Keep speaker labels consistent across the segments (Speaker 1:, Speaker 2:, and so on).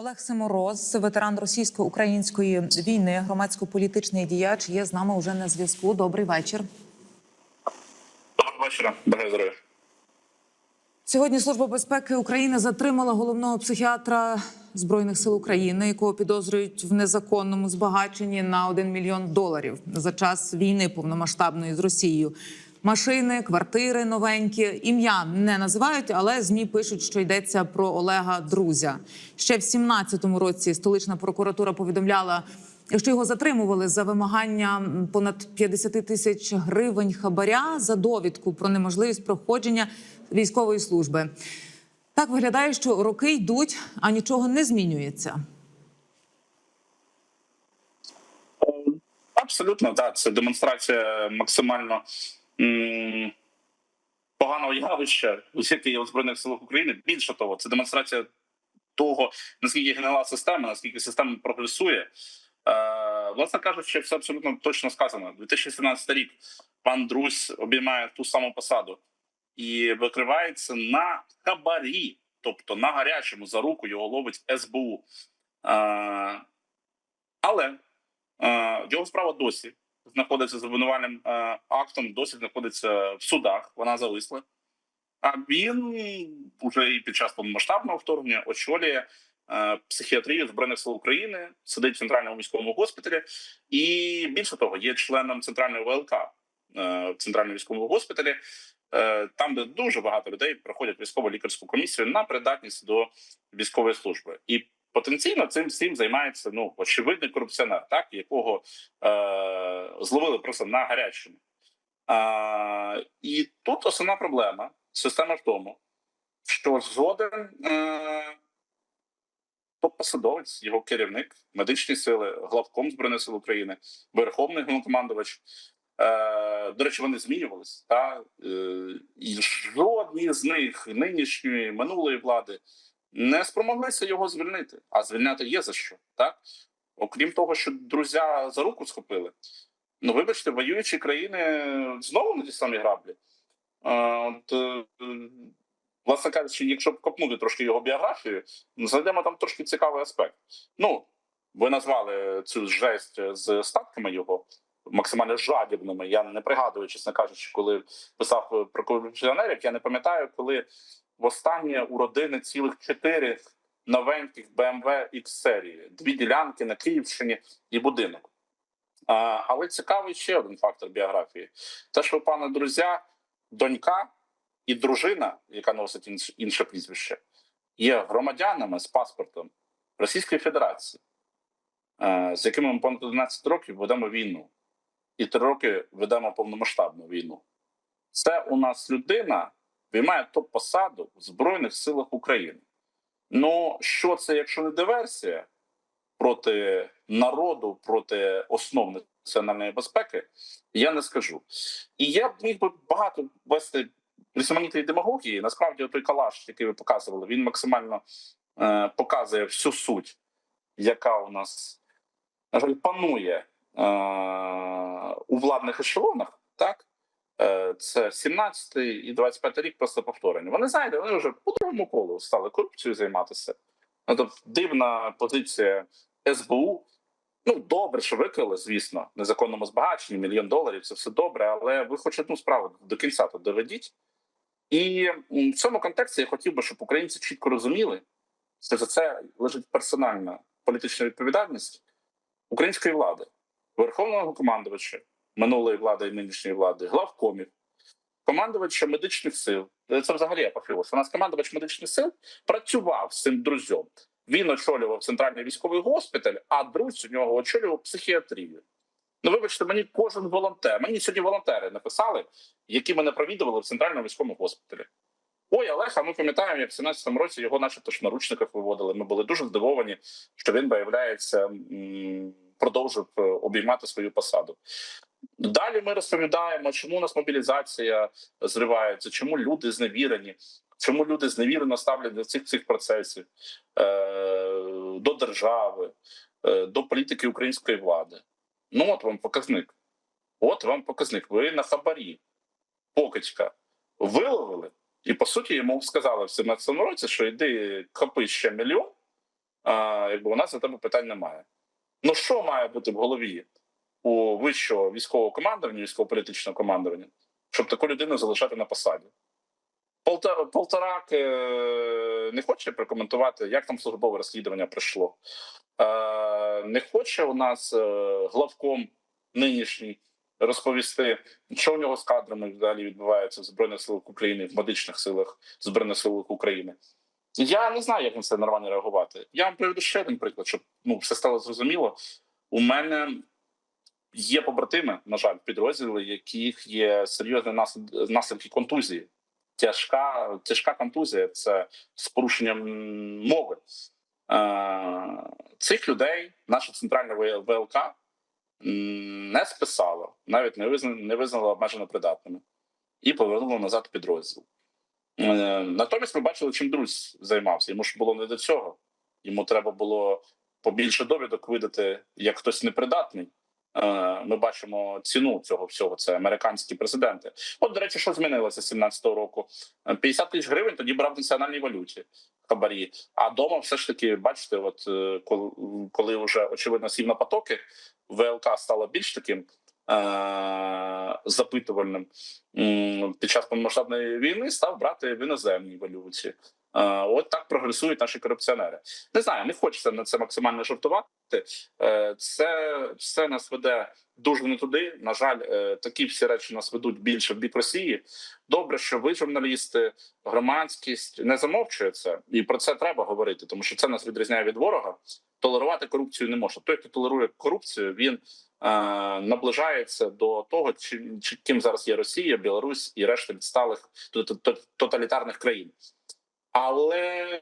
Speaker 1: Олег Симороз, ветеран російсько-української війни, громадсько-політичний діяч, є з нами уже на зв'язку. Добрий вечір.
Speaker 2: Доброго вечора, бажаю здоров'я.
Speaker 1: Сьогодні Служба безпеки України затримала головного психіатра збройних сил України, якого підозрюють в незаконному збагаченні на 1 мільйон доларів за час війни повномасштабної з Росією. Машини, квартири новенькі, ім'я не називають, але змі пишуть, що йдеться про Олега Друзя. Ще в 17-му році столична прокуратура повідомляла, що його затримували за вимагання понад 50 тисяч гривень хабаря за довідку про неможливість проходження військової служби. Так виглядає, що роки йдуть, а нічого не змінюється.
Speaker 2: Абсолютно, так. Це демонстрація максимально поганого явища, яке є у Збройних силах України. Більше того, це демонстрація того, наскільки гнила система, наскільки система прогресує. Е, власне кажучи, все абсолютно точно сказано. 2017 рік пан Друзь обіймає ту саму посаду і викривається на хабарі, тобто на гарячому за руку його ловить СБУ. Е, але Е, Його справа досі знаходиться з обвинувальним е, актом, досі знаходиться в судах. Вона зависла. А він уже і під час повномасштабного вторгнення очолює е, психіатрію збройних сил України, сидить в центральному військовому госпіталі, і більше того, є членом центральної ВЛК е, в центральному військовому госпіталі. Там, де дуже багато людей проходять військово-лікарську комісію на придатність до військової служби, і потенційно цим всім займається ну очевидний корупціонер, так якого е, зловили просто на гарячому. Е, і тут основна проблема системи в тому, що жоден е, посадовець, його керівник, медичні сили, главком збройних сил України, верховний головнокомандувач. Е, до речі, вони змінювались, та е, і жодні з них нинішньої минулої влади не спромоглися його звільнити. А звільняти є за що, так? Окрім того, що друзі за руку схопили. Ну, вибачте, воюючі країни знову на ті самі граблі. От, е, власне кажучи, якщо б копнути трошки його біографію, знайдемо там трошки цікавий аспект. Ну, ви назвали цю жесть з статками його максимально жадібними. Я не пригадую, чесно кажучи, коли писав про корупціонерів, я не пам'ятаю, коли востаннє у родини цілих чотири новеньких BMW X серії, дві ділянки на Київщині і будинок. Але цікавий ще один фактор біографії: те, що у пана друзя, донька і дружина, яка носить інше прізвище, є громадянами з паспортом Російської Федерації, е, з якими ми понад 11 років ведемо війну, і три роки ведемо повномасштабну війну. Це у нас людина виймає топ-посаду в Збройних силах України. Ну, що це, якщо не диверсія проти народу, проти основ національної безпеки, я не скажу. І я б міг би багато вести різноманітної демагогії. Насправді, той калаш, який ви показували, він максимально е, показує всю суть, яка у нас на жаль, панує е, у владних ешелонах, так? Е, Це 17 і 25 рік просто повторення. Вони знаєте, вони вже по другому колу стали корупцією займатися. Ну, тобто дивна позиція СБУ. Ну, добре, що викрили, звісно, незаконному збагаченні, мільйон доларів це все добре, але ви хоч одну справу до кінця то доведіть. І в цьому контексті я хотів би, щоб українці чітко розуміли, що за це лежить персональна політична відповідальність української влади, верховного командувача минулої влади і нинішньої влади, главкомів, командувача медичних сил. Це взагалі апофеоз. У нас командувач медичних сил працював з цим друзем. Він очолював центральний військовий госпіталь, а друзь у нього очолював психіатрію. Ну, вибачте, мені кожен волонтер. Мені сьогодні волонтери написали, які мене провідували в центральному військовому госпіталі. Ой, Олег, а ми пам'ятаємо, як в 17-му році його, начебто, ж наручниках виводили. Ми були дуже здивовані, що він, виявляється, продовжив е, обіймати свою посаду. Далі ми розповідаємо, чому у нас мобілізація зривається, чому люди зневірені, чому люди зневірено ставлять до цих цих процесів е, до держави, е, до політики української влади. Ну, от вам показник. От вам показник. Ви на хабарі покидька виловили, і по суті йому сказали в 17-му році, що йди копи ще мільйон, а, якби у нас за тебе питань немає. Ну що має бути в голові у вищого військового командування, військово-політичного командування, щоб таку людину залишати на посаді? Полторак е, не хоче прокоментувати, як там службове розслідування пройшло. Е, не хоче у нас е, главком нинішній розповісти, що у нього з кадрами далі відбувається в Збройних силах України, в медичних силах Збройних сил України. Я не знаю, як на це нормально реагувати. Я вам приведу ще один приклад, щоб ну, все стало зрозуміло. У мене є побратими, на жаль, підрозділи, яких є серйозні наслідки контузії. Тяжка, тяжка контузія це з порушенням мови. Е, цих людей наша центральна ВЛК не списала, навіть не визнала, не визнала обмежено придатними і повернула назад підрозділ. Е, Натомість ми бачили, чим друзь займався. Йому ж було не до цього. Йому треба було побільше довідок видати, як хтось непридатний. Е, Ми бачимо ціну цього всього. Це американські президенти. От, до речі, що змінилося з 17-го року? Е, 50 тисяч гривень тоді брав в національній валюті хабарі. А дома все ж таки, бачите, от е, коли, вже очевидно сів на потоки, ВЛК стало більш таким е- запитувальним під час повномасштабної війни, став брати в іноземній валюті. От так прогресують наші корупціонери. Не знаю, не хочеться на це максимально жартувати. Е, Це все нас веде дуже не туди. На жаль, е, такі всі речі нас ведуть більше в бік Росії. Добре, що ви, журналісти, громадськість не замовчує це, і про це треба говорити, тому що це нас відрізняє від ворога. Толерувати корупцію не можна. Той, хто толерує корупцію, він е, наближається до того, чи, чи ким зараз є Росія, Білорусь і решта відсталих тот- тот- тоталітарних країн. Але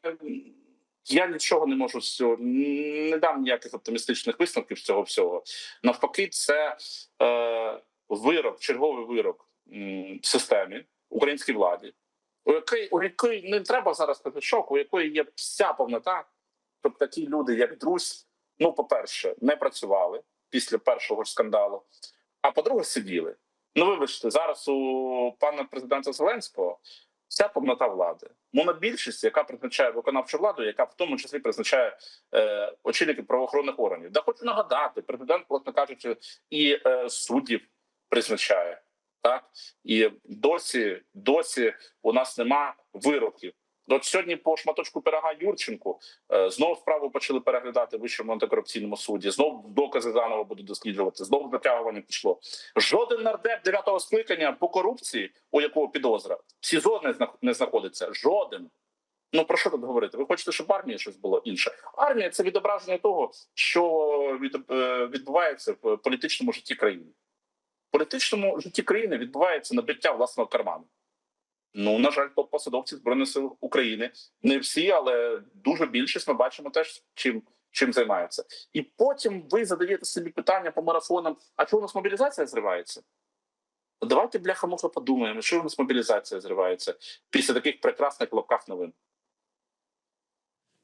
Speaker 2: я нічого не можу з цього не дам ніяких оптимістичних висновків з цього всього. Навпаки, це е, вирок, черговий вирок м, системі українській владі, у якій у якої не треба зараз шок, у якої є вся повнота, щоб такі люди, як Друзь, ну, по-перше, не працювали після першого скандалу, а по-друге, сиділи. Ну, вибачте, зараз у пана президента Зеленського вся повнота влади. Монобільшість, яка призначає виконавчу владу, яка в тому числі призначає е, очільників правоохоронних органів. Да хочу нагадати, президент, власне кажучи, і е, суддів призначає. Так і досі, досі у нас нема вироків. От сьогодні по шматочку пирога Юрченку е, знову справу почали переглядати в вищому антикорупційному суді. Знову докази заново будуть досліджувати. Знову затягування пішло. Жоден нардеп дев'ятого скликання по корупції, у якого підозра, в СІЗО не зна- не знаходиться. Жоден. Ну про що тут говорити? Ви хочете, щоб в армії щось було інше? Армія це відображення того, що е, відбувається в політичному житті країни. В політичному житті країни відбувається набиття власного карману. Ну, на жаль, посадовці Збройних сил України не всі, але дуже більшість ми бачимо теж, чим, чим займаються. І потім ви задаєте собі питання по марафонам: а чого у нас мобілізація зривається? Давайте бляха муха подумаємо, що у нас мобілізація зривається після таких прекрасних лапках новин.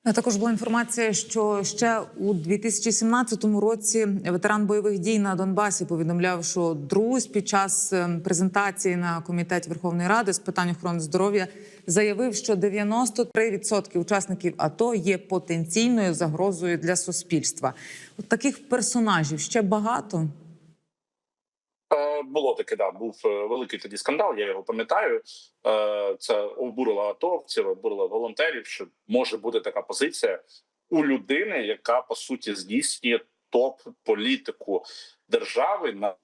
Speaker 1: Також була інформація, що ще у 2017 році ветеран бойових дій на Донбасі повідомляв, що друзь під час е, презентації на комітеті Верховної Ради з питань охорони здоров'я заявив, що 93% учасників АТО є потенційною загрозою для суспільства. От таких персонажів ще багато.
Speaker 2: Е, Було таке, да, був е, великий тоді скандал, я його пам'ятаю. Е, Це обурило атовців, обурило волонтерів, що може бути така позиція у людини, яка по суті здійснює топ-політику держави на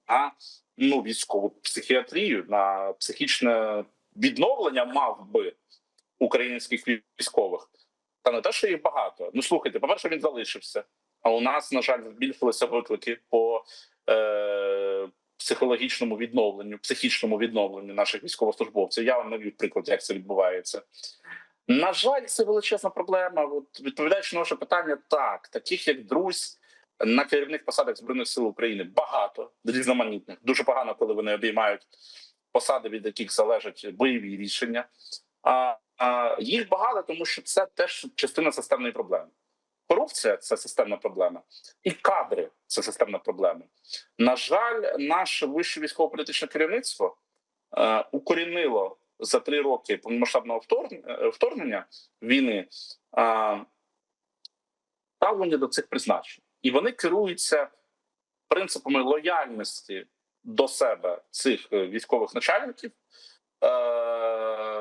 Speaker 2: ну, військову психіатрію, на психічне відновлення мав би українських військових. Та не те, що їх багато. Ну слухайте, по-перше, він залишився. А у нас, на жаль, збільшилися виклики по психологічному відновленню, психічному відновленню наших військовослужбовців. Я вам навів приклад, як це відбувається. На жаль, це величезна проблема. От відповідаючи на ваше питання, так таких як друзь на керівних посадах збройних сил України багато різноманітних. Дуже погано, коли вони обіймають посади, від яких залежать бойові рішення. А, а їх багато, тому що це теж частина системної проблеми. Корупція це системна проблема, і кадри це системна проблема. На жаль, наше вище військово-політичне керівництво е, укорінило за три роки повномасштабного вторгнення, вторгнення війни е, ставлення до цих призначень, і вони керуються принципами лояльності до себе цих е, військових начальників е,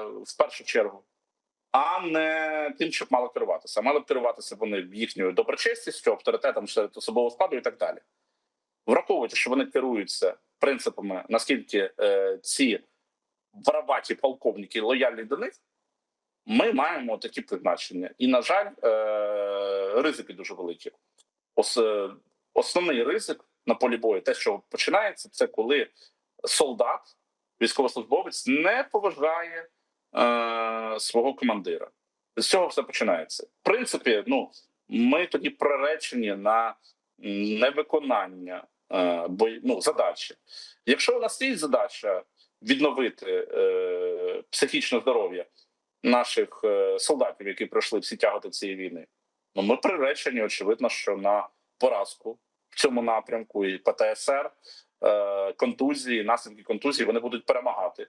Speaker 2: в першу чергу, а не тим, щоб мали керуватися. Мали б керуватися вони їхньою доброчестістю, авторитетом серед особового складу і так далі. Враховуючи, що вони керуються принципами, наскільки е, ці вороваті полковники лояльні до них, ми маємо такі призначення. І, на жаль, е, ризики дуже великі. Ос, е, основний ризик на полі бою, те, що починається, це коли солдат, військовослужбовець не поважає е, свого командира. З цього все починається. В принципі, ну ми тоді приречені на невиконання е, бой, ну, задачі. Якщо у нас є задача відновити е, психічне здоров'я наших е, солдатів, які пройшли всі тяготи цієї війни, ну ми приречені, очевидно, що на поразку в цьому напрямку і ПТСР, е, контузії, наслідки контузії вони будуть перемагати,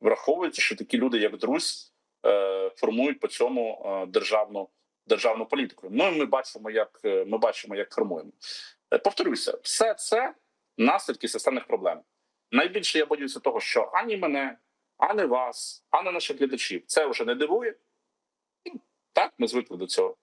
Speaker 2: враховуючи, що такі люди, як Друзь, е, формують по цьому е, державну державну політику. Ну і ми бачимо, як е, ми бачимо, як формуємо. Повторюся, все це наслідки системних проблем. Найбільше я боюся того, що ані мене, ані вас, ані наших глядачів це вже не дивує. Так, ми звикли до цього.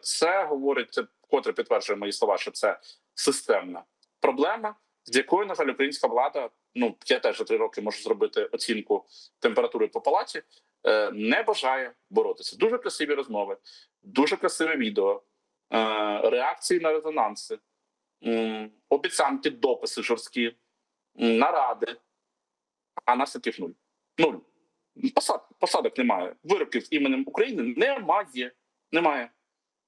Speaker 2: Це говорить, це вкотре підтверджує мої слова, що це системна проблема, з якою, на жаль, українська влада, ну я теж за три роки можу зробити оцінку температури по палаті, е, не бажає боротися. Дуже красиві розмови, дуже красиве відео, е, реакції на резонанси, обіцянки, дописи жорсткі, наради, а наслідків нуль. Нуль. Посад, посадок немає. Вироків іменем України немає. Немає.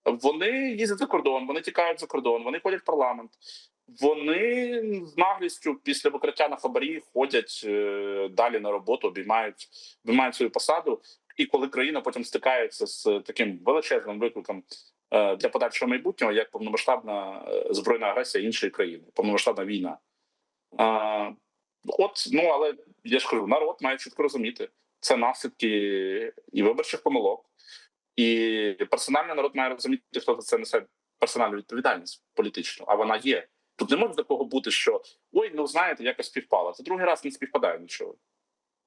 Speaker 2: Вони їздять за кордон, вони тікають за кордон, вони ходять в парламент. Вони з наглістю після викриття на хабарі ходять е, далі на роботу, обіймають, обіймають свою посаду. І коли країна потім стикається з таким величезним викликом е, для подальшого майбутнього, як повномасштабна е, збройна агресія іншої країни, повномасштабна війна. От, ну але я ж кажу, народ має чітко розуміти, це наслідки і виборчих помилок, і персонально народ має розуміти, хто за це несе персональну відповідальність політичну, а вона є. Тут не може такого бути, що ой, ну знаєте, якось співпало. Це другий раз не співпадає нічого.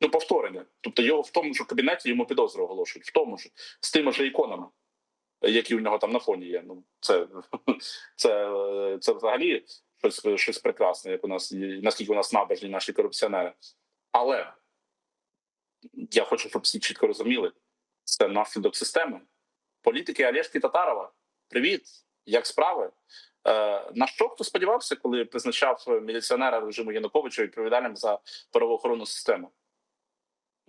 Speaker 2: Ну, повторення. Тобто його в тому ж кабінеті йому підозру оголошують, в тому ж, з тими ж іконами, які у нього там на фоні є. Ну, це, це, це взагалі щось, щось прекрасне, як у нас наскільки у нас набожні наші корупціонери. Але я хочу, щоб всі чітко розуміли, це наслідок системи. Політики Олешки Татарова. Привіт, як справи? Е, на що хто сподівався, коли призначав міліціонера режиму Януковича відповідальним за правоохоронну систему?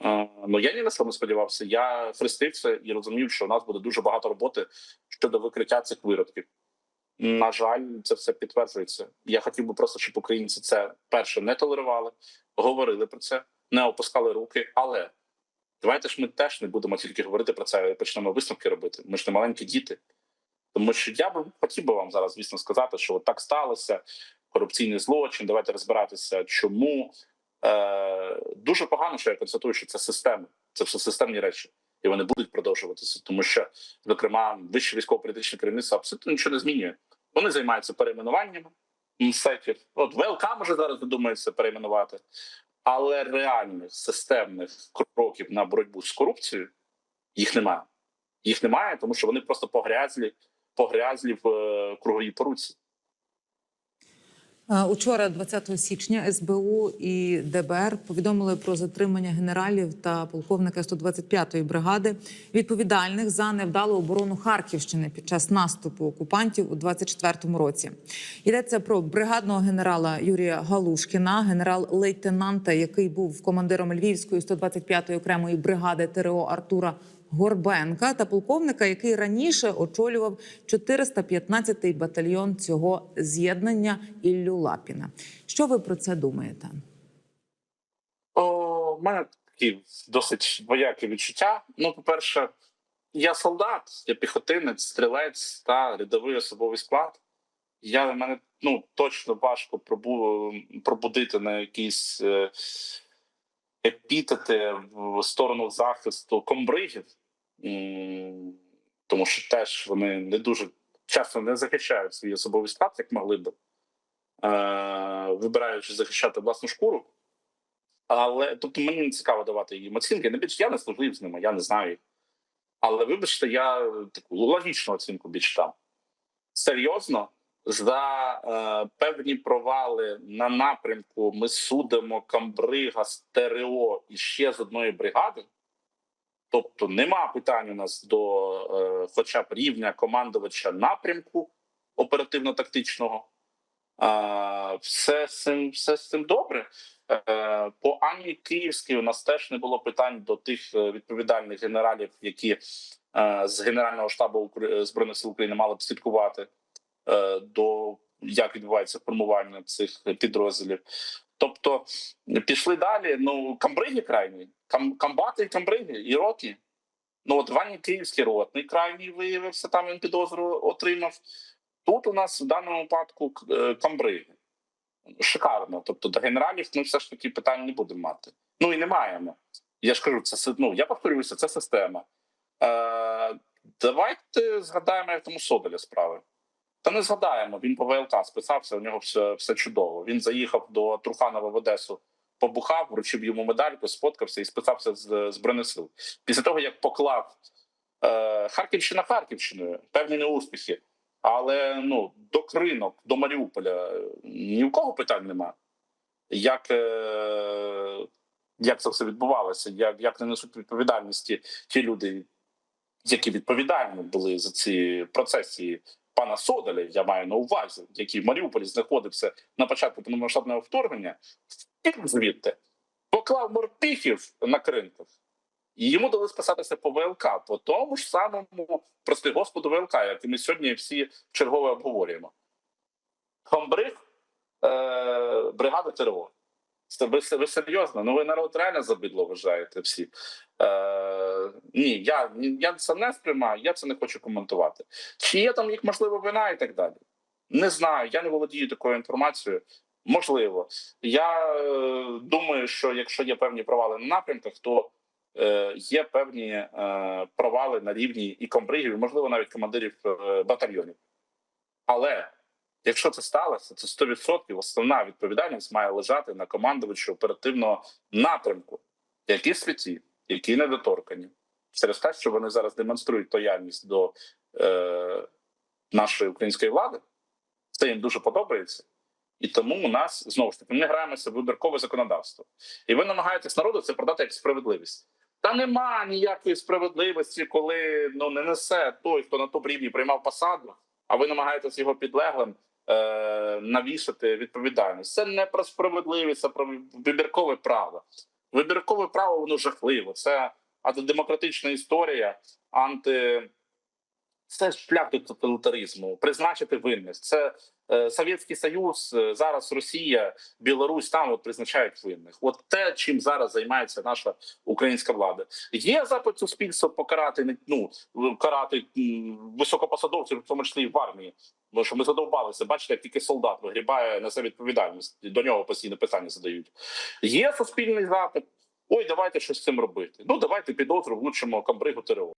Speaker 2: Е, ну я ні на що сподівався. Я хрестився і розумів, що у нас буде дуже багато роботи щодо викриття цих виродків. На жаль, це все підтверджується. Я хотів би просто, щоб українці це перше не толерували, говорили про це, не опускали руки. Але давайте ж ми теж не будемо тільки говорити про це, а почнемо висновки робити. Ми ж не маленькі діти. Тому що я би хотів би вам зараз, звісно, сказати, що от так сталося. Корупційний злочин. Давайте розбиратися, чому е, дуже погано, що я констатую, що це системи, це все системні речі, і вони будуть продовжуватися, тому що, зокрема, вище військово-політичне керівництво абсолютно нічого не змінює. Вони займаються перейменуваннями МСЕКів. От ВЛК може зараз додумається перейменувати, але реальних системних кроків на боротьбу з корупцією їх немає. Їх немає, тому що вони просто погрязлі, погрязлі в е, круговій поруці.
Speaker 1: Е, Учора, 20 січня, СБУ і ДБР повідомили про затримання генералів та полковника 125-ї бригади, відповідальних за невдалу оборону Харківщини під час наступу окупантів у 24-му році. Йдеться про бригадного генерала Юрія Галушкіна, генерал-лейтенанта, який був командиром Львівської 125-ї окремої бригади ТРО Артура Горбенка та полковника, який раніше очолював 415-й батальйон цього з'єднання Іллю Лапіна. Що ви про це думаєте?
Speaker 2: В мене такі досить двоякі відчуття. Ну, по-перше, я солдат, я піхотинець, стрілець та рядовий особовий склад. Я мене ну точно важко пробу, пробудити на якісь е, епітети в сторону захисту комбригів. Тому що теж вони не дуже часто не захищають свій особовий склад, як могли б, е, вибираючи захищати власну шкуру. Але тобто мені не цікаво давати їм оцінки. Не більше я не служив з ними, я не знаю. Але вибачте, я таку логічну оцінку більш там. Серйозно, за е, певні провали на напрямку ми судимо Камбрига з ТРО і ще з одної бригади. Тобто нема питань у нас до е, хоча б рівня командувача напрямку оперативно-тактичного. Все, з цим, все з цим добре. Е, по Ані Київській у нас теж не було питань до тих е, відповідальних генералів, які з Генерального штабу Збройних сил України мали б слідкувати до як відбувається формування цих підрозділів. Тобто пішли далі. Ну камбриги крайні, кам, камбати і камбриги, і роті. Ну от Вані Київський ротний крайній виявився, там він підозру отримав. Тут у нас в даному випадку е, камбриги. Шикарно. Тобто до генералів ми все ж таки питань не будемо мати. Ну і не маємо. Я ж кажу, це ну, я повторююся, це система. Е, давайте згадаємо, як тому Соболя справи. Та не згадаємо. Він по ВЛК списався, у нього все, все чудово. Він заїхав до Труханова в Одесу, побухав, вручив йому медальку, сфоткався і списався з Збройних сил. Після того, як поклав е, Харківщина Харківщиною, певні неуспіхи. Але ну до кринок, до Маріуполя е, ні в кого питань нема. Як, е, як це все відбувалося? Як, як не несуть відповідальності ті люди, які відповідальні були за ці процесі пана Содаля, я маю на увазі, який в Маріуполі знаходився на початку повномасштабного вторгнення, втік звідти поклав морпіхів на кринках. І йому дали списатися по ВЛК, по тому ж самому, прости господу, ВЛК, який ми сьогодні всі чергово обговорюємо. Хомбриг, е, бригада ТРО. Ви, ви серйозно? Ну ви народ реально забидло вважаєте всі. Е, ні, я, я це не сприймаю, я це не хочу коментувати. Чи є там їх можливо вина і так далі? Не знаю, я не володію такою інформацією. Можливо, я е, думаю, що якщо є певні провали на напрямках, то е, є певні е, провали на рівні і комбригів, можливо, навіть командирів е, батальйонів. Але якщо це сталося, то 100% основна відповідальність має лежати на командувачі оперативного напрямку, які святі, які недоторкані, через те, що вони зараз демонструють лояльність до е, нашої української влади. Це їм дуже подобається. І тому у нас знову ж таки ми граємося в вибіркове законодавство, і ви намагаєтесь народу це продати як справедливість. Та нема ніякої справедливості, коли ну не несе той, хто на тому рівні приймав посаду, а ви намагаєтесь його підлеглим навішати відповідальність. Це не про справедливість, це про вибіркове право. Вибіркове право воно жахливо. Це антидемократична історія, анти. Це шлях до тоталітаризму, призначити винних. Це е, Совєтський Союз, е, зараз Росія, Білорусь там от призначають винних. От те, чим зараз займається наша українська влада. Є запит суспільства покарати ну карати високопосадовців, в тому числі і в армії. Бо що ми задовбалися, бачите, як тільки солдат вигрібає на себе відповідальність. До нього постійно питання задають. Є суспільний запит. Ой, давайте щось з цим робити. Ну давайте підозру влучимо камбригу ТРО.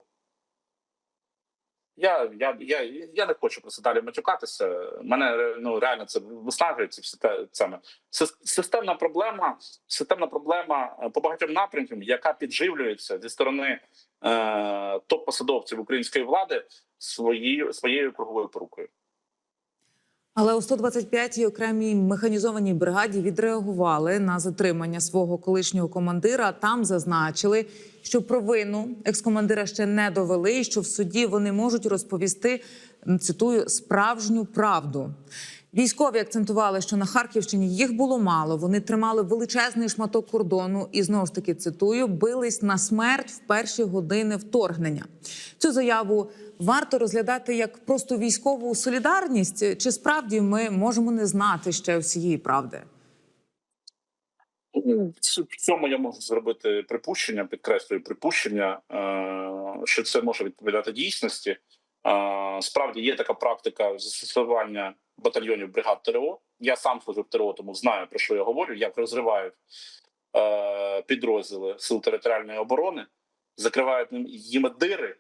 Speaker 2: Я, я, я, я не хочу просто далі матюкатися. Мене ну реально це виснажує ці всі те саме. Сис- Системна проблема, системна проблема е, по багатьом напрямкам, яка підживлюється зі сторони е, топ-посадовців української влади своєю своєю круговою порукою.
Speaker 1: Але у 125-й окремій механізованій бригаді відреагували на затримання свого колишнього командира. Там зазначили, що провину екскомандира ще не довели, і що в суді вони можуть розповісти цитую справжню правду. Військові акцентували, що на Харківщині їх було мало. Вони тримали величезний шматок кордону і знову ж таки цитую, бились на смерть в перші години вторгнення. Цю заяву варто розглядати як просто військову солідарність, чи справді ми можемо не знати ще всієї правди?
Speaker 2: В цьому я можу зробити припущення, підкреслюю припущення, е, що це може відповідати дійсності. Справді є така практика застосування батальйонів бригад ТРО. Я сам служив ТРО, тому знаю про що я говорю, як розривають е, підрозділи сил територіальної оборони, закривають їм дири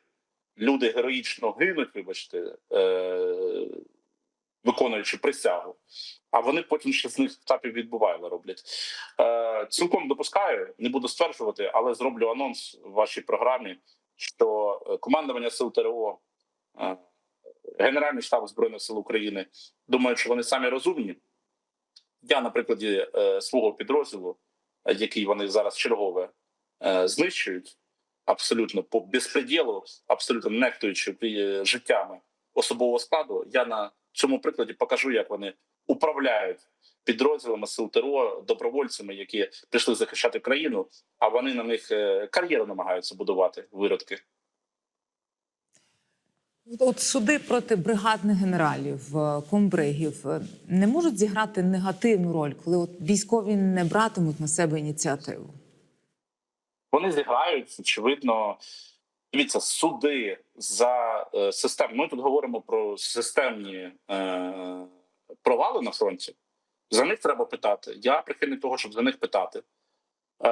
Speaker 2: люди героїчно гинуть, вибачте, е, виконуючи присягу, а вони потім ще з них етапів відбували роблять. Е, цілком допускаю, не буду стверджувати, але зроблю анонс в вашій програмі, що е, командування сил ТРО, е, Генеральний штаб Збройних сил України думають, що вони самі розумні. Я на прикладі е, свого підрозділу, е, який вони зараз чергове е, знищують, абсолютно по безпреділу, абсолютно нехтуючи життями особового складу. Я на цьому прикладі покажу, як вони управляють підрозділами сил ТРО, добровольцями, які прийшли захищати країну, а вони на них кар'єру намагаються будувати виродки.
Speaker 1: От суди проти бригадних генералів, е, комбригів е, не можуть зіграти негативну роль, коли от військові не братимуть на себе ініціативу.
Speaker 2: Вони зіграють, очевидно. Дивіться, суди за е, систем. Ми тут говоримо про системні е, провали на фронті. За них треба питати. Я прихильник того, щоб за них питати. Е,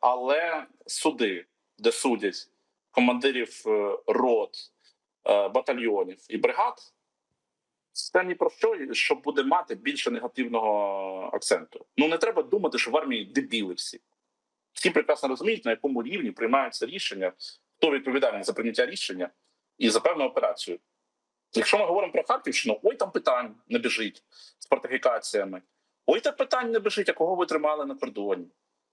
Speaker 2: але суди, де судять командирів е, рот, батальйонів і бригад, це ні про що, що буде мати більше негативного акценту. Ну не треба думати, що в армії дебіли всі. Всі прекрасно розуміють, на якому рівні приймаються рішення, хто відповідальний за прийняття рішення і за певну операцію. Якщо ми говоримо про Харківщину, ой, там питань не біжить з фортифікаціями. Ой, там питань не біжить, а кого ви тримали на кордоні?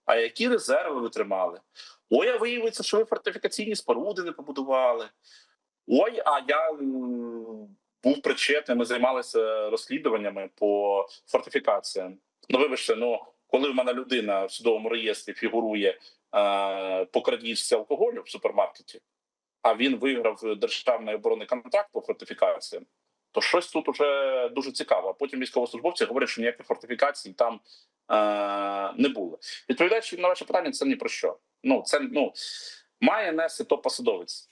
Speaker 2: А які резерви ви тримали? Ой, а виявиться, що ви фортифікаційні споруди не побудували. Ой, а я був причетним, ми займалися розслідуваннями по фортифікаціям. Ну, вибачте, ну коли в мене людина в судовому реєстрі фігурує е, по крадіжці алкоголю в супермаркеті, а він виграв державний оборонний контракт по фортифікаціям, то щось тут уже дуже цікаво. Потім військовослужбовці говорять, що ніяких фортифікацій там е, не було. Відповідаючи на ваше питання, це ні про що. Ну це ну має нести топ посадовець,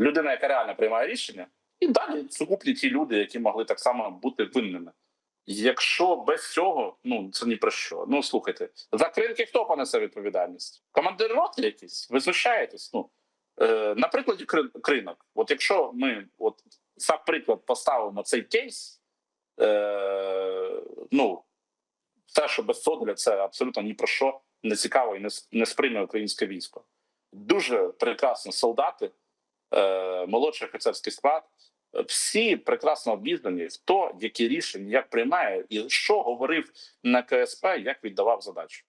Speaker 2: людина, яка реально приймає рішення, і далі сукупні ті люди, які могли так само бути винними. Якщо без цього, ну це ні про що. Ну слухайте, за кринки хто понесе відповідальність? Командир роти якийсь? Ви знущаєтесь? Ну е, на прикладі кринок. От якщо ми от за приклад поставимо цей кейс, е, ну те, що без Содоля, це абсолютно ні про що не цікаво і не, не сприйме українське військо. Дуже прекрасні солдати, молодший офіцерський склад. Всі прекрасно обізнані, хто які рішення як приймає, і що говорив на КСП, як віддавав задачу.